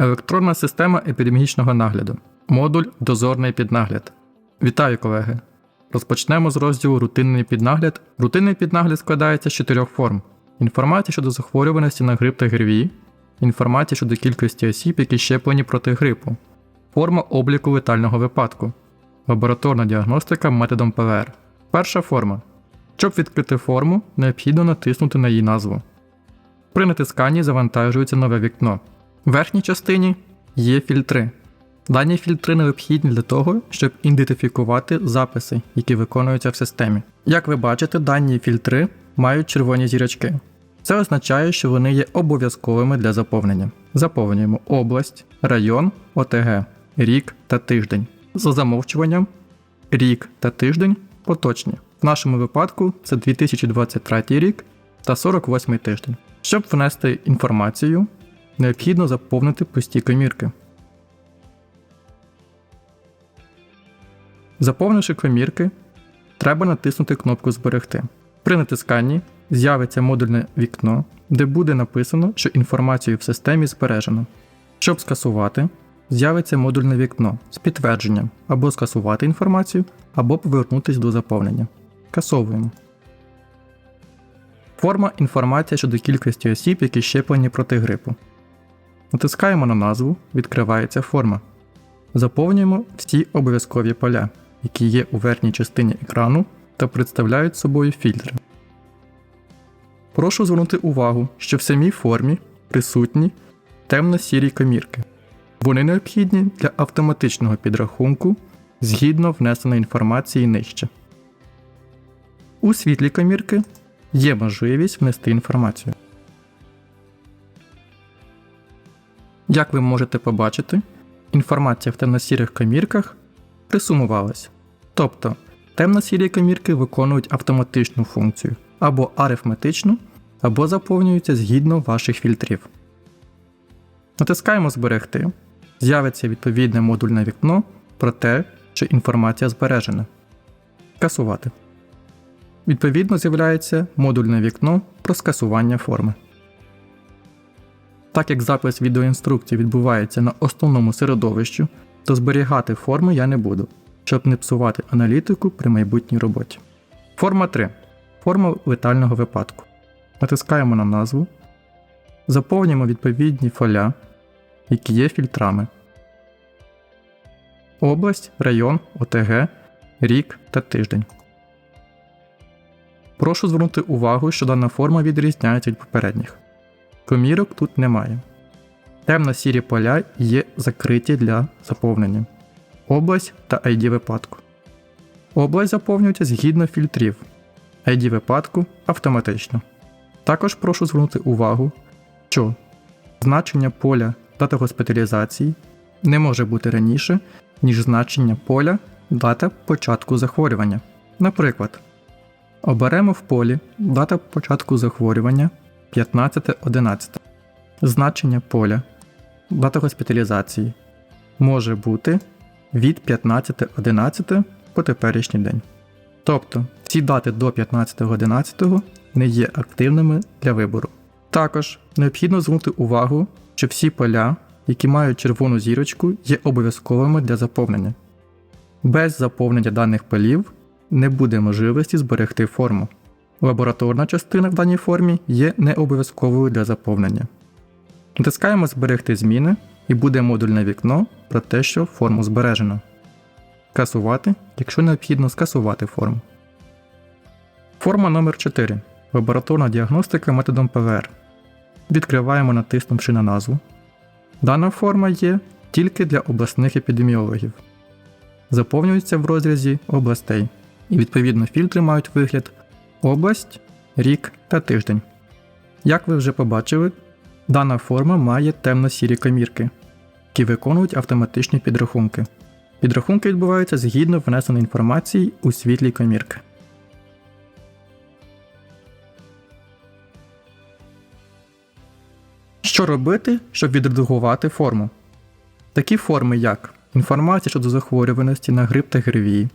Електронна система епідемічного нагляду. Модуль Дозорний піднагляд. Вітаю, колеги! Розпочнемо з розділу Рутинний піднагляд. Рутинний піднагляд складається з чотирьох форм: інформація щодо захворюваності на грип та ГРВІ, інформація щодо кількості осіб, які щеплені проти грипу, форма обліку летального випадку, лабораторна діагностика методом ПЛР. Перша форма. Щоб відкрити форму, необхідно натиснути на її назву. При натисканні завантажується нове вікно. В верхній частині є фільтри. Дані фільтри необхідні для того, щоб ідентифікувати записи, які виконуються в системі. Як ви бачите, дані фільтри мають червоні зірочки. Це означає, що вони є обов'язковими для заповнення. Заповнюємо область, район, ОТГ, рік та тиждень. За замовчуванням, рік та тиждень поточні. В нашому випадку це 2023 рік та 48 тиждень. Щоб внести інформацію, необхідно заповнити пусті комірки. Заповнивши комірки, треба натиснути кнопку Зберегти. При натисканні з'явиться модульне вікно, де буде написано, що інформацію в системі збережено. Щоб скасувати, з'явиться модульне вікно з підтвердженням або скасувати інформацію, або повернутися до заповнення. Скасовуємо. Форма інформація щодо кількості осіб, які щеплені проти грипу. Натискаємо на назву, відкривається форма. Заповнюємо всі обов'язкові поля, які є у верхній частині екрану та представляють собою фільтри. Прошу звернути увагу, що в самій формі присутні темно-сірі комірки. Вони необхідні для автоматичного підрахунку згідно внесеної інформації нижче. У світлі комірки є можливість внести інформацію. Як ви можете побачити, інформація в темно-сірих комірках присумувалась. Тобто темно-сірі комірки виконують автоматичну функцію або арифметичну, або заповнюються згідно ваших фільтрів. Натискаємо Зберегти. З'явиться відповідне модульне вікно про те, що інформація збережена. Скасувати. Відповідно з'являється модульне вікно про скасування форми. Так як запис відеоінструкції відбувається на основному середовищу, то зберігати форми я не буду, щоб не псувати аналітику при майбутній роботі. Форма 3. Форма летального випадку. Натискаємо на назву. Заповнюємо відповідні поля, які є фільтрами. Область, район, ОТГ, рік та тиждень. Прошу звернути увагу, що дана форма відрізняється від попередніх. Комірок тут немає. Темно-сірі поля є закриті для заповнення. Область та ID випадку. Область заповнюється згідно фільтрів. ID випадку автоматично. Також прошу звернути увагу, що значення поля дата госпіталізації не може бути раніше, ніж значення поля дата початку захворювання. Наприклад, оберемо в полі дата початку захворювання 15.11. Значення поля дата госпіталізації може бути від 15.11 по теперішній день. Тобто всі дати до 15.11 не є активними для вибору. Також необхідно звернути увагу, що всі поля, які мають червону зірочку, є обов'язковими для заповнення. Без заповнення даних полів не буде можливості зберегти форму. Лабораторна частина в даній формі є необов'язковою для заповнення. Натискаємо Зберегти зміни і буде модульне вікно про те, що форму збережено. Скасувати, якщо необхідно скасувати форму. Форма номер 4 Лабораторна діагностика методом ПВР. Відкриваємо, натиснувши на назву. Дана форма є тільки для обласних епідеміологів. Заповнюється в розрізі областей, і відповідно фільтри мають вигляд область, рік та тиждень. Як ви вже побачили, дана форма має темно-сірі комірки, які виконують автоматичні підрахунки. Підрахунки відбуваються згідно внесеної інформації у світлі комірки. Що робити, щоб відредагувати форму? Такі форми, як інформація щодо захворюваності на грип та ГРВІ,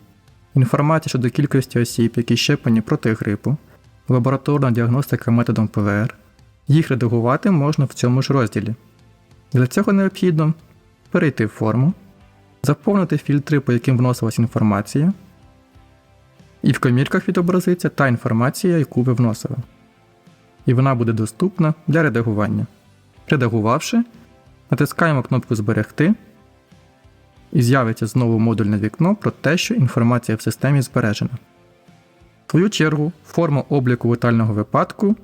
інформація щодо кількості осіб, які щеплені проти грипу, лабораторна діагностика методом ПЛР. Їх редагувати можна в цьому ж розділі. Для цього необхідно перейти в форму, заповнити фільтри, по яким вносилась інформація, і в комірках відобразиться та інформація, яку ви вносили. І вона буде доступна для редагування. Редагувавши, натискаємо кнопку Зберегти і з'явиться знову модульне вікно про те, що інформація в системі збережена. В свою чергу, форма обліку витального випадку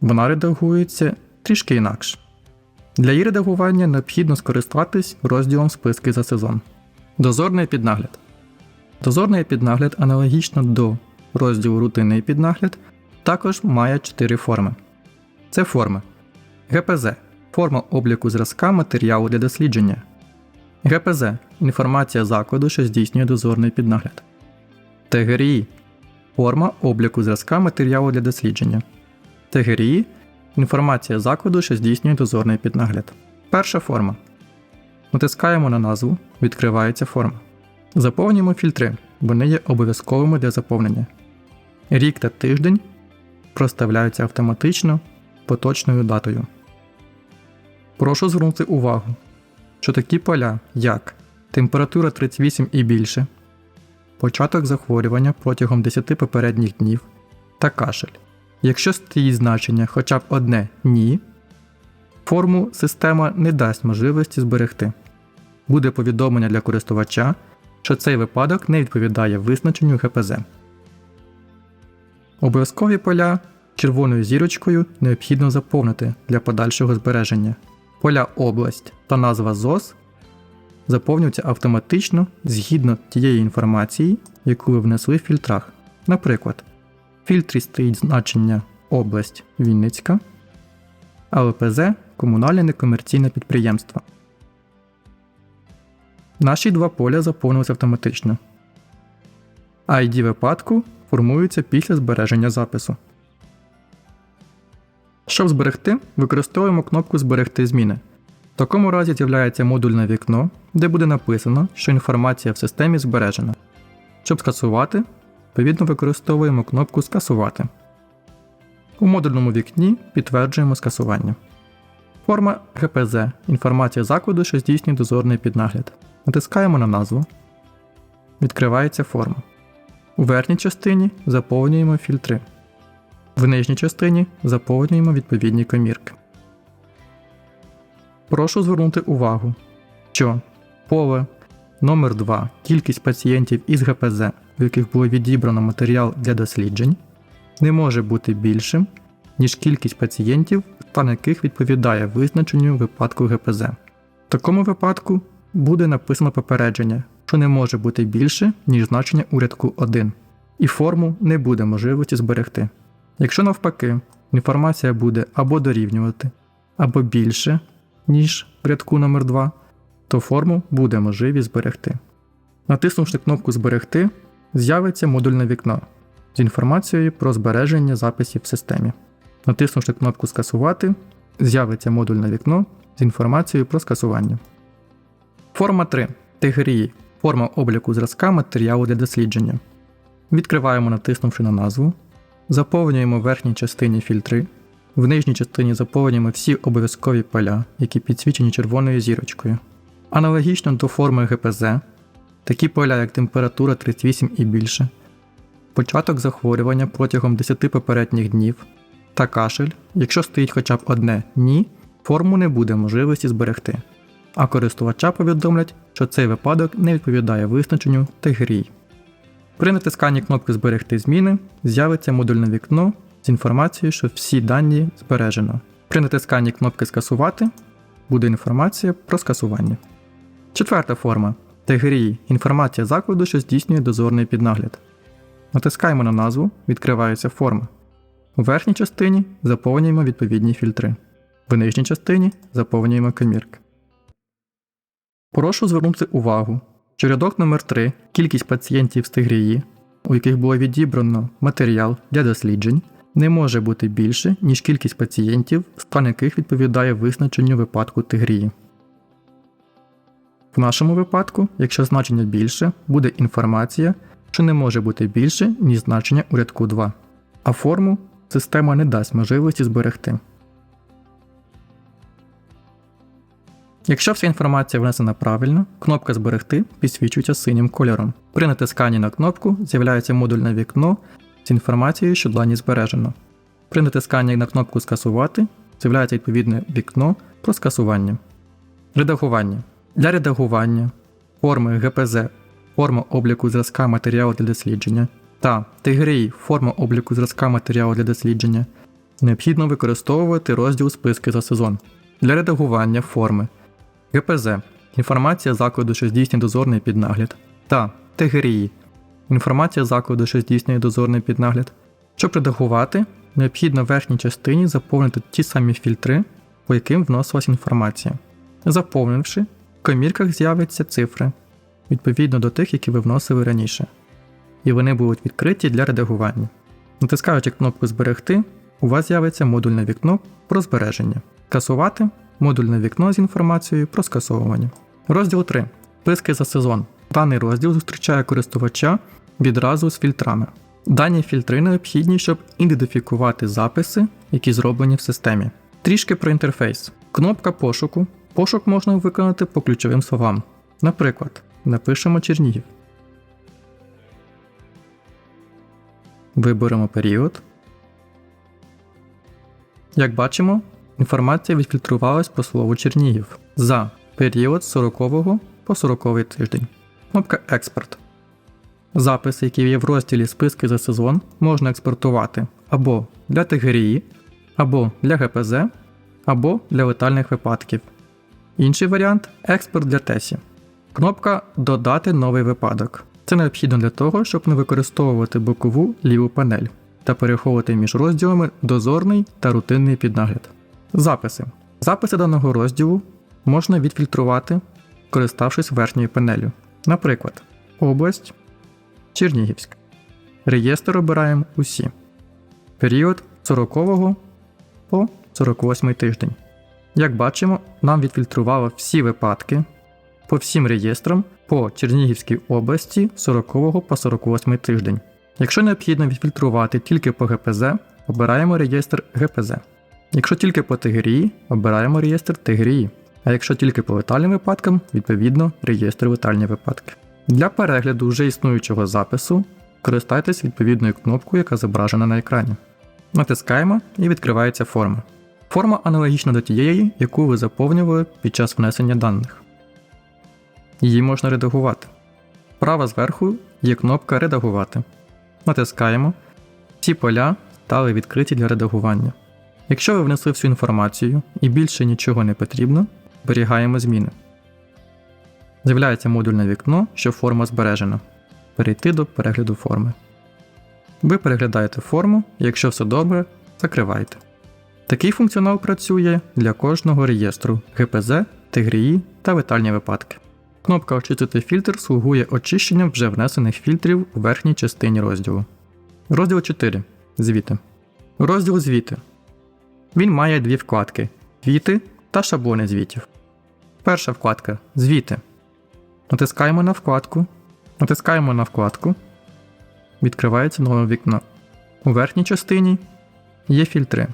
вона редагується трішки інакше. Для її редагування необхідно скористатись розділом списки за сезон. Дозорний піднагляд. Дозорний піднагляд аналогічно до розділу рутинний піднагляд також має 4 форми. Це форми ГПЗ форма обліку зразка матеріалу для дослідження. ГПЗ інформація закладу, що здійснює дозорний піднагляд. ТГРІ форма обліку зразка матеріалу для дослідження. ТГРІ інформація закладу, що здійснює дозорний піднагляд. Перша форма. Натискаємо на назву, відкривається форма. Заповнюємо фільтри, вони є обов'язковими для заповнення. Рік та тиждень проставляються автоматично поточною датою. Прошу звернути увагу, що такі поля, як температура 38 і більше, початок захворювання протягом 10 попередніх днів та кашель. Якщо стоїть значення хоча б одне ні, форму система не дасть можливості зберегти. Буде повідомлення для користувача, що цей випадок не відповідає визначенню ГПЗ. Обов'язкові поля червоною зірочкою необхідно заповнити для подальшого збереження. Поля область та назва ЗОС заповнюються автоматично згідно тієї інформації, яку ви внесли в фільтрах. Наприклад, в фільтрі стоїть значення область Вінницька, а ЛПЗ комунальне некомерційне підприємство. Наші два поля заповнилися автоматично. ID випадку формується після збереження запису. Щоб зберегти, використовуємо кнопку Зберегти зміни. В такому разі з'являється модульне вікно, де буде написано, що інформація в системі збережена. Щоб скасувати, відповідно використовуємо кнопку Скасувати. У модульному вікні підтверджуємо скасування. Форма ГПЗ інформація закладу, що здійснює дозорний піднагляд. Натискаємо на назву. Відкривається форма. У верхній частині заповнюємо фільтри. В нижній частині заповнюємо відповідні комірки. Прошу звернути увагу, що поле номер 2 кількість пацієнтів із ГПЗ, у яких було відібрано матеріал для досліджень, не може бути більшим, ніж кількість пацієнтів, стан яких відповідає визначенню випадку ГПЗ. В такому випадку буде написано попередження, що не може бути більше, ніж значення у рядку 1, і форму не буде можливості зберегти. Якщо навпаки, інформація буде або дорівнювати, або більше, ніж в рядку номер 2 то форму буде можливість зберегти. Натиснувши кнопку Зберегти, з'явиться модульне вікно з інформацією про збереження записів в системі. Натиснувши кнопку Скасувати, з'явиться модульне вікно з інформацією про скасування. Форма 3. ТГРІ. Форма обліку зразка матеріалу для дослідження. Відкриваємо, натиснувши на назву. Заповнюємо в верхній частині фільтри. В нижній частині заповнюємо всі обов'язкові поля, які підсвічені червоною зірочкою. Аналогічно до форми ГПЗ, такі поля, як температура 38 і більше, початок захворювання протягом 10 попередніх днів та кашель, якщо стоїть хоча б одне ні, форму не буде можливості зберегти, а користувача повідомлять, що цей випадок не відповідає визначенню ТГРІ. При натисканні кнопки Зберегти зміни з'явиться модульне вікно з інформацією, що всі дані збережено. При натисканні кнопки Скасувати буде інформація про скасування. Четверта форма ТГРІ інформація закладу, що здійснює дозорний піднагляд. Натискаємо на назву, відкривається форма. У верхній частині заповнюємо відповідні фільтри. В нижній частині заповнюємо комірки. Прошу звернути увагу, що рядок номер 3 кількість пацієнтів з ТГРІ, у яких було відібрано матеріал для досліджень, не може бути більше, ніж кількість пацієнтів, стан яких відповідає визначенню випадку ТГРІ. В нашому випадку, якщо значення більше, буде інформація, що не може бути більше, ніж значення у рядку 2, а форму система не дасть можливості зберегти. Якщо вся інформація внесена правильно, кнопка Зберегти підсвічується синім кольором. При натисканні на кнопку з'являється модульне вікно з інформацією, що дані збережено. При натисканні на кнопку Скасувати з'являється відповідне вікно про скасування. Редагування. Для редагування форми ГПЗ, форма обліку зразка матеріалу для дослідження та ТГРІ форма обліку зразка матеріалу для дослідження необхідно використовувати розділ списки за сезон. Для редагування форми ГПЗ інформація закладу, що здійснює дозорний піднагляд, та ТГРІ інформація закладу, що здійснює дозорний піднагляд. Щоб редагувати, необхідно в верхній частині заповнити ті самі фільтри, по яким вносилась інформація. Заповнивши, в комірках з'являться цифри відповідно до тих, які ви вносили раніше, і вони будуть відкриті для редагування. Натискаючи кнопку Зберегти, у вас з'явиться модульне вікно про збереження. Касувати модульне вікно з інформацією про скасовування. Розділ 3. Списки за сезон. Даний розділ зустрічає користувача відразу з фільтрами. Дані фільтри необхідні, щоб ідентифікувати записи, які зроблені в системі. Трішки про інтерфейс. Кнопка пошуку. Пошук можна виконати по ключовим словам. Наприклад, напишемо Чернігів. Виберемо період. Як бачимо, інформація відфільтрувалась по слову Чернігів за період з 40 по 40 тиждень. Кнопка Експорт. Записи, які є в розділі списки за сезон, можна експортувати або для ТГРІ, або для ГПЗ, або для летальних випадків. Інший варіант експорт для ТЕСі. Кнопка Додати новий випадок. Це необхідно для того, щоб не використовувати бокову ліву панель та переховувати між розділами дозорний та рутинний піднагляд. Записи. Записи даного розділу можна відфільтрувати, користавшись верхньою панелю. Наприклад, область Чернігівська. Реєстр обираємо усі. Період 40 по 48 тиждень. Як бачимо, нам відфільтрувало всі випадки по всім реєстрам по Чернігівській області 40 по 48 тиждень. Якщо необхідно відфільтрувати тільки по ГПЗ, обираємо реєстр ГПЗ. Якщо тільки по ТГРІ, обираємо реєстр ТГРІ. А якщо тільки по летальним випадкам, відповідно реєстр летальні випадки. Для перегляду вже існуючого запису користайтесь відповідною кнопкою, яка зображена на екрані. Натискаємо і відкривається форма. Форма аналогічна до тієї, яку ви заповнювали під час внесення даних. Її можна редагувати. Справа зверху є кнопка Редагувати. Натискаємо. Ці поля стали відкриті для редагування. Якщо ви внесли всю інформацію і більше нічого не потрібно, зберігаємо зміни. З'являється модульне вікно, що форма збережена. Перейти до перегляду форми. Ви переглядаєте форму, якщо все добре, закриваєте. Такий функціонал працює для кожного реєстру ГПЗ, ТГРІ та витальні випадки. Кнопка Очистити фільтр слугує очищенням вже внесених фільтрів у верхній частині розділу. Розділ 4. Звіти. Розділ звіти. Він має дві вкладки: звіти та шаблони звітів. Перша вкладка Звіти. Натискаємо на вкладку. Натискаємо на вкладку. Відкривається нове вікно. У верхній частині є фільтри.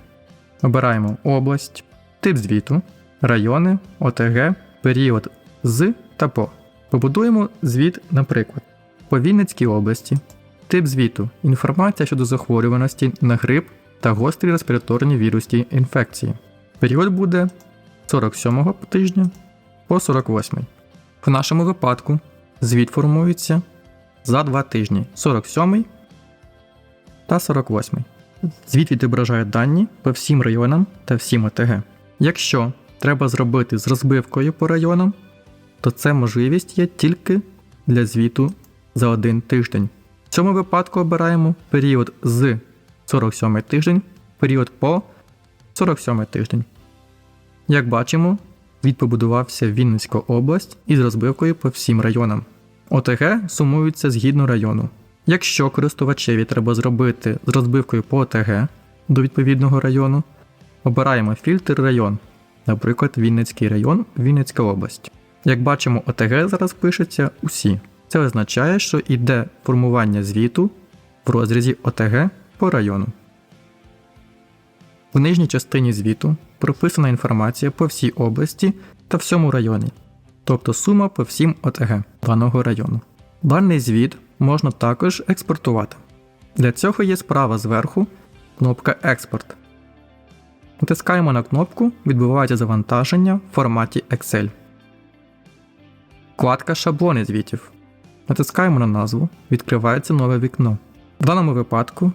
Обираємо область, тип звіту, райони, ОТГ, період з та по. Побудуємо звіт, наприклад, по Вінницькій області. Тип звіту інформація щодо захворюваності на грип та гострі респіраторні вірусні інфекції. Період буде з 47 тижня по 48. В нашому випадку звіт формується за 2 тижні 47 та 48. Звіт відображає дані по всім районам та всім ОТГ. Якщо треба зробити з розбивкою по районам, то це можливість є тільки для звіту за один тиждень. В цьому випадку обираємо період з 47 тиждень, період по 47 тиждень. Як бачимо, звіт побудувався Вінницька область із розбивкою по всім районам. ОТГ сумуються згідно району. Якщо користувачеві треба зробити з розбивкою по ОТГ до відповідного району, обираємо фільтр район, наприклад, Вінницький район, Вінницька область. Як бачимо, ОТГ зараз пишеться усі. Це означає, що йде формування звіту в розрізі ОТГ по району. В нижній частині звіту прописана інформація по всій області та всьому районі, тобто сума по всім ОТГ даного району. Даний звіт можна також експортувати. Для цього є справа зверху кнопка Експорт. Натискаємо на кнопку, відбувається завантаження в форматі Excel. Вкладка Шаблони звітів. Натискаємо на назву, відкривається нове вікно. В даному випадку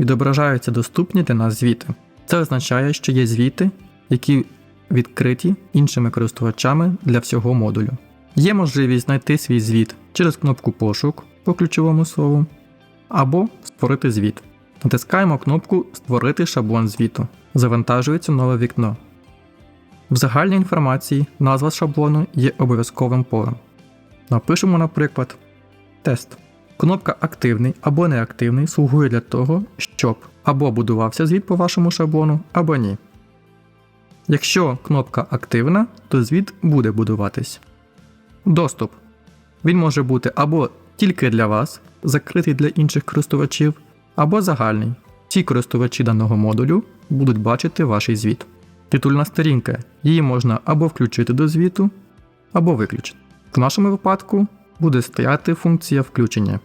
відображаються доступні для нас звіти. Це означає, що є звіти, які відкриті іншими користувачами для всього модулю. Є можливість знайти свій звіт через кнопку Пошук по ключовому слову або Створити звіт. Натискаємо кнопку Створити шаблон звіту. Завантажується нове вікно. В загальній інформації назва шаблону є обов'язковим полем. Напишемо, наприклад, тест. Кнопка Активний або неактивний слугує для того, щоб або будувався звіт по вашому шаблону, або ні. Якщо кнопка активна, то звіт буде будуватись. Доступ. Він може бути або тільки для вас, закритий для інших користувачів, або загальний. Ці користувачі даного модулю будуть бачити ваш звіт. Титульна сторінка. Її можна або включити до звіту, або виключити. В нашому випадку буде стояти функція включення.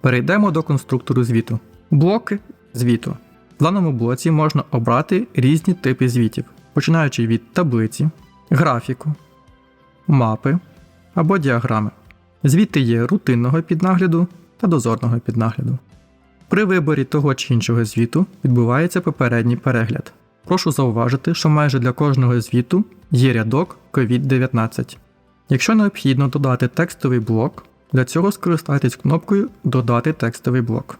Перейдемо до конструктору звіту. Блоки звіту. В даному блоці можна обрати різні типи звітів, починаючи від таблиці, графіку, мапи або діаграми. Звіти є рутинного піднагляду та дозорного піднагляду. При виборі того чи іншого звіту відбувається попередній перегляд. Прошу зауважити, що майже для кожного звіту є рядок COVID-19. Якщо необхідно додати текстовий блок, для цього скористайтесь кнопкою Додати текстовий блок.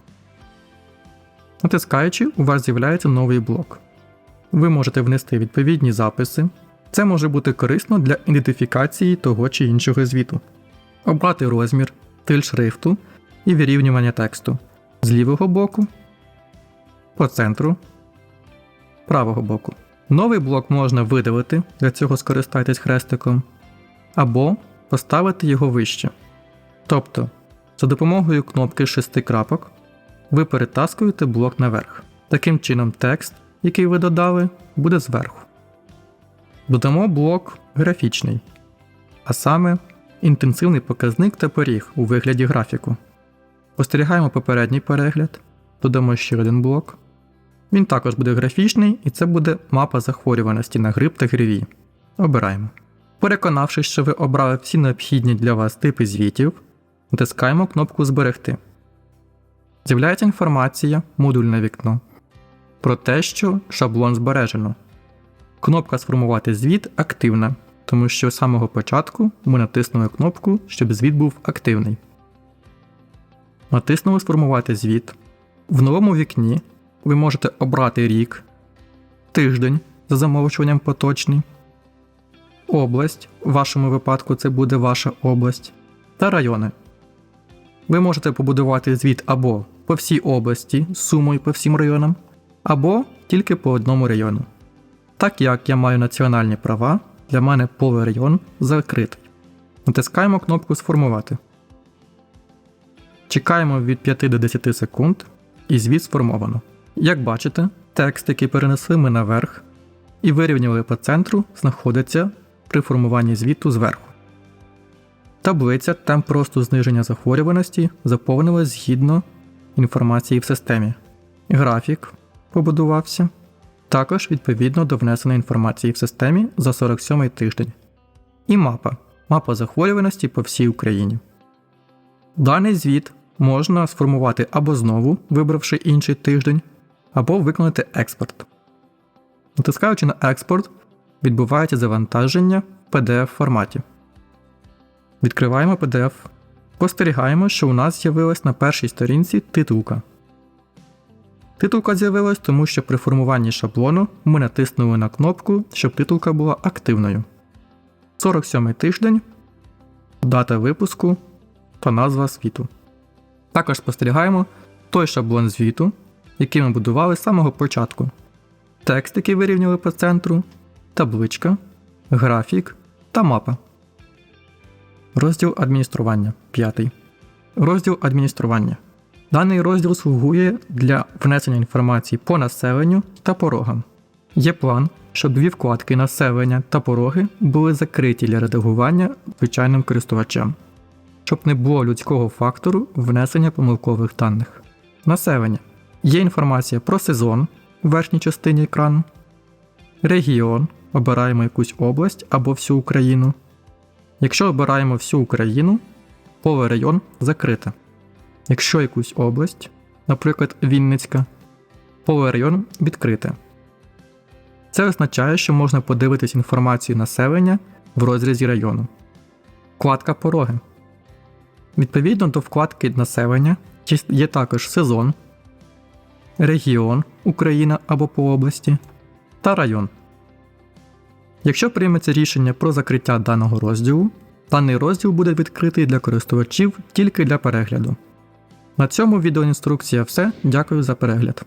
Натискаючи, у вас з'являється новий блок. Ви можете внести відповідні записи. Це може бути корисно для ідентифікації того чи іншого звіту. Обрати розмір, стиль шрифту і вирівнювання тексту з лівого боку, по центру, правого боку. Новий блок можна видалити, для цього скористайтесь хрестиком, або поставити його вище. Тобто, за допомогою кнопки шести крапок ви перетаскуєте блок наверх. Таким чином, текст, який ви додали, буде зверху. Додамо блок графічний, а саме інтенсивний показник та поріг у вигляді графіку. Спостерігаємо попередній перегляд, додамо ще один блок. Він також буде графічний, і це буде мапа захворюваності на грип та гриві. Обираємо. Переконавшись, що ви обрали всі необхідні для вас типи звітів, натискаємо кнопку Зберегти. З'являється інформація, модульне вікно про те, що шаблон збережено. Кнопка Сформувати звіт активна, тому що з самого початку ми натиснули кнопку, щоб звіт був активний. Натиснули Сформувати звіт. В новому вікні ви можете обрати рік, тиждень за замовчуванням поточний, область, в вашому випадку це буде ваша область, та райони. Ви можете побудувати звіт або по всій області з сумою по всім районам, або тільки по одному району. Так як я маю національні права, для мене повний район закритий. Натискаємо кнопку Сформувати. Чекаємо від 5 до 10 секунд і звіт сформовано. Як бачите, текст, який перенесли ми наверх і вирівняли по центру, знаходиться при формуванні звіту зверху. Таблиця темп росту зниження захворюваності заповнилась згідно інформації в системі. Графік побудувався також відповідно до внесеної інформації в системі за 47 тиждень. І мапа мапа захворюваності по всій Україні. Даний звіт можна сформувати або знову, вибравши інший тиждень, або виконати експорт. Натискаючи на експорт, відбувається завантаження в PDF форматі. Відкриваємо PDF. Спостерігаємо, що у нас з'явилась на першій сторінці титулка. Титулка з'явилась, тому що при формуванні шаблону ми натиснули на кнопку, щоб титулка була активною. 47 тиждень, дата випуску та назва світу. Також спостерігаємо той шаблон звіту, який ми будували з самого початку. Текст, який вирівняли по центру, табличка, графік та мапа. Розділ адміністрування 5. Розділ адміністрування. Даний розділ слугує для внесення інформації по населенню та порогам. Є план, щоб дві вкладки населення та пороги були закриті для редагування звичайним користувачем, щоб не було людського фактору внесення помилкових даних. Населення. Є інформація про сезон в верхній частині екрану, регіон, обираємо якусь область або всю Україну. Якщо обираємо всю Україну, поле район закрите. Якщо якусь область, наприклад, Вінницька, поле район відкрите. Це означає, що можна подивитись інформацію населення в розрізі району. Вкладка пороги. Відповідно до вкладки населення є також сезон, регіон Україна або по області та район. Якщо прийметься рішення про закриття даного розділу, даний розділ буде відкритий для користувачів тільки для перегляду. На цьому відеоінструкція все. Дякую за перегляд.